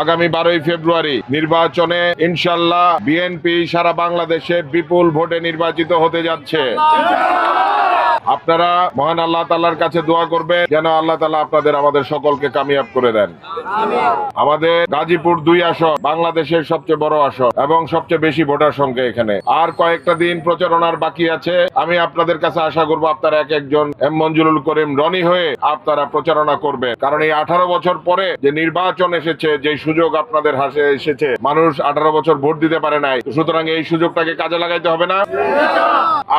আগামী বারোই ফেব্রুয়ারি নির্বাচনে ইনশাল্লাহ বিএনপি সারা বাংলাদেশে বিপুল ভোটে নির্বাচিত হতে যাচ্ছে। আপনারা মহান আল্লাহ তাল্লার কাছে দোয়া করবে যেন আল্লাহ তালা আপনাদের আমাদের সকলকে কামিয়াব করে দেন। আমাদের গাজীপুর দুই আসন বাংলাদেশের সবচেয়ে বড় আসন এবং সবচেয়ে বেশি ভোটার সংখ্যা এখানে। আর কয়েকটা দিন প্রচারণার বাকি আছে। আমি আপনাদের কাছে আশা করব আপনারা এক একজন এম মঞ্জুরুল করিম রনি হয়ে আপনারা প্রচারণা করবে কারণ এই আঠারো বছর পরে যে নির্বাচন এসেছে যে সুযোগ আপনাদের হাসে এসেছে মানুষ আঠারো বছর ভোট দিতে পারে নাই। সুতরাং এই সুযোগটাকে কাজে লাগাইতে হবে না।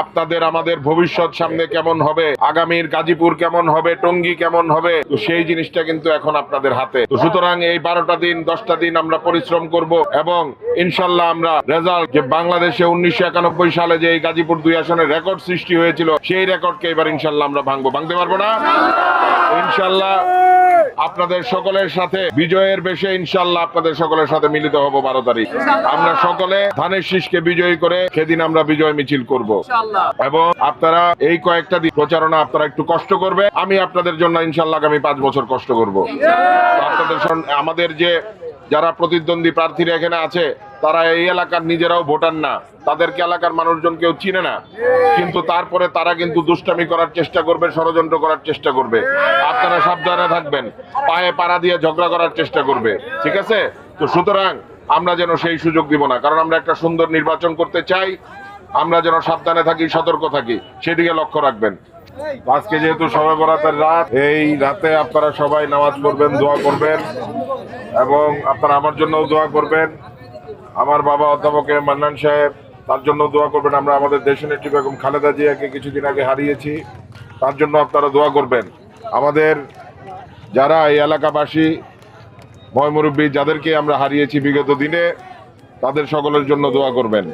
আপনাদের আমাদের ভবিষ্যৎ সামনে কেমন হবে? আগামীর গাজীপুর কেমন হবে? টঙ্গী কেমন হবে? তো সেই জিনিসটা কিন্তু এখন আপনাদের হাতে। তো সুতরাং এই বারোটা দিন, দশটা দিন আমরা পরিশ্রম করব এবং ইনশাল্লাহ আমরা রেজাল্ট যে বাংলাদেশে উনিশশো একানব্বই সালে যে এই গাজীপুর দুই আসনের রেকর্ড সৃষ্টি হয়েছিল, সেই রেকর্ডকে এবার ইনশাল্লাহ আমরা ভাঙবো। ভাঙতে পারব না? ইনশাল্লাহ আপনাদের সকলের সাথে বিজয়ের বেশে ইনশাল্লাহ আপনাদের সকলের সাথে মিলিত হব বারো তারিখ। আমরা সকলে ধানের শীষকে বিজয়ী করে সেদিন আমরা বিজয় মিছিল করব। এবং আপনারা এই কয়েকটা দিন প্রচারণা আপনারা একটু কষ্ট করবে আমি আপনাদের জন্য ইনশাল্লাহ আগামী পাঁচ বছর কষ্ট করব। আপনাদের আমাদের যে যারা প্রতিদ্বন্দ্বী প্রার্থীরা এখানে আছে তারা এই এলাকার নিজেরাও ভোটার না। তাদেরকে এলাকার মানুষজন কেউ চিনে না। কিন্তু তারপরে তারা কিন্তু দুষ্টামি করার চেষ্টা করবে, ষড়যন্ত্র করার চেষ্টা করবে। আপনারা সাবধানে থাকবেন। পায়ে পাড়া দিয়ে ঝগড়া করার চেষ্টা করবে। ঠিক আছে? তো সুতরাং আমরা যেন সেই সুযোগ দিব না। কারণ আমরা একটা সুন্দর নির্বাচন করতে চাই। আমরা যেন সাবধানে থাকি, সতর্ক থাকি। সেদিকে লক্ষ্য রাখবেন। আজকে যেহেতু সবাই বরাতের রাত, এই রাতে আপনারা সবাই নামাজ পড়বেন, দোয়া করবেন। এবং আপনারা আমার জন্য দোয়া করবেন। আমার বাবা অধ্যাপক এম মান্নান সাহেব, তার জন্য দোয়া করবেন। আমরা আমাদের দেশনেত্রী বেগম খালেদা জিয়াকে কিছুদিন আগে হারিয়েছি। তার জন্য আপনারা দোয়া করবেন। আমাদের যারা এই এলাকাবাসী ময়মুরব্বী যাদেরকে আমরা হারিয়েছি বিগত দিনে, তাদের সকলের জন্য দোয়া করবেন।